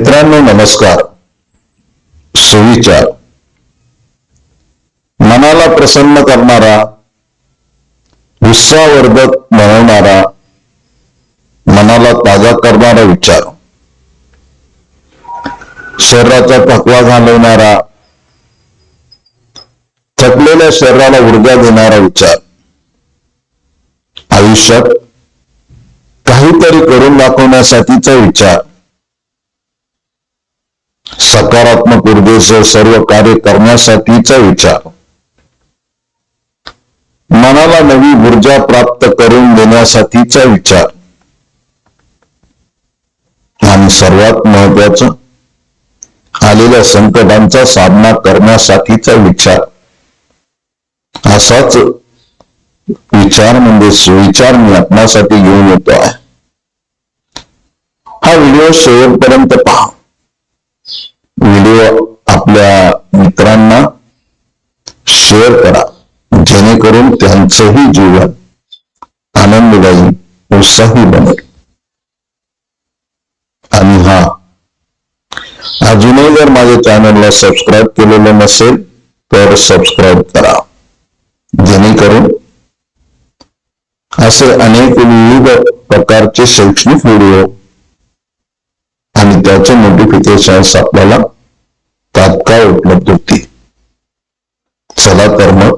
मित्रांनो नमस्कार. सुविचार. मनाला प्रसन्न करणारा उत्साहवर्धक बनवणारा मनाला ताजा करणारा विचार. शरीराचा थकवा घालवणारा थकलेल्या शरीराला ऊर्जा देणारा विचार. आयुष्यात काहीतरी करून दाखवण्यासाठीचा विचार. सकारात्मक ऊर्जेचं सर्व कार्य करण्यासाठीचा विचार. मनाला नवी ऊर्जा प्राप्त करून देण्यासाठीचा विचार. आणि सर्वात महत्वाचं आलेल्या संकटांचा सामना करण्यासाठीचा विचार. असाच विचार म्हणजे सुविचार मी आपणासाठी घेऊन येतो आहे. हा व्हिडिओ शेवटपर्यंत पहा. व्हिडिओ आपल्या मित्रांना शेअर करा. जेणेकरून त्यांचंही जीवन आनंददायी उत्साही बनेल. आणि हा अजूनही जर माझ्या चॅनलला सबस्क्राईब केलेलं नसेल तर सबस्क्राईब करा. जेणेकरून असे अनेक विविध प्रकारचे शैक्षणिक व्हिडिओ आणि त्याचे नोटिफिकेशन आपल्याला तात्काळ उपलब्ध होती. चला तर मग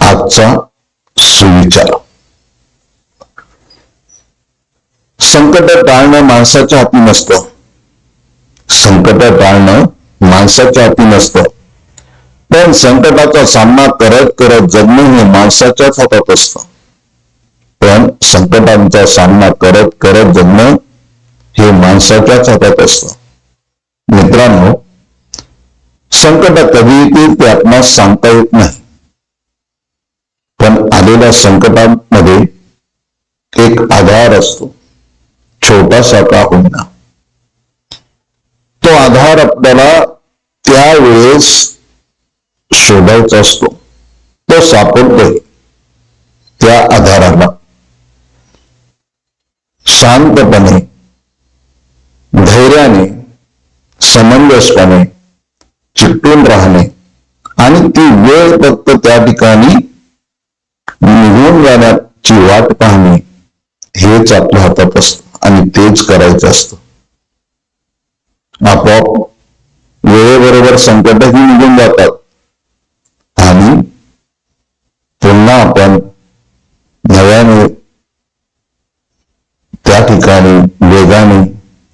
आजचा सुविचार. संकट टाळणं माणसाच्या हाती नसतं. संकट टाळणं माणसाच्या हाती नसतं. पण संकटाचा सामना करत करत जगणं हे माणसाच्याच हातात असतं. पण संकटांचा सामना करत करत जगणं हे माणसाच्याच हातात असतं. मित्रांनो संकट कधी येतील ते आपणास सांगता येत नाही. पण आलेल्या संकटांमध्ये एक आधार असतो. छोटासा का होईना. तो आधार आपल्याला त्यावेळेस शोधायचा असतो. तो सापडतोय. त्या आधाराला. शांतपणे धैर्याने समंजसपणे चिकटून राहणे आणि ती वेळ फक्त त्या ठिकाणी निघून जाण्याची वाट पाहणे हेच आपल्या हातात असतं आणि तेच करायचं असतं. आपोआप वेळेबरोबर संकटही निघून जातात. आणि पुन्हा आपण नव्याने त्या ठिकाणी वेगाने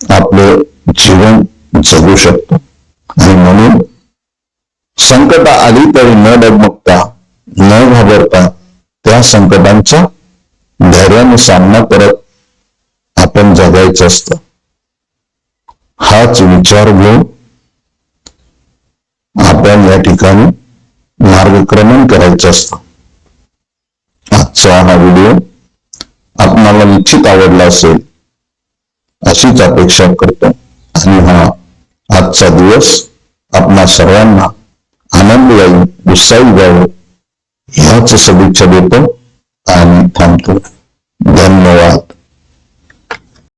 आपले जीवन जगू शकतो आणि म्हणून संकट आली तरी न डगमगता न घाबरता त्या संकटांचा धैर्याने सामना करत आपण जगायचं असतं. हाच विचार घेऊन आपण या ठिकाणी मार्गक्रमण करायचं असतं. आजचा हा व्हिडिओ आपणाला निश्चित आवडला असेल अशीच अपेक्षा करतो. आजचा दिवस आपणा सर्वांना आनंददायी उत्साही द्यावं ह्याच शुभेच्छा देतो आणि थांबतो.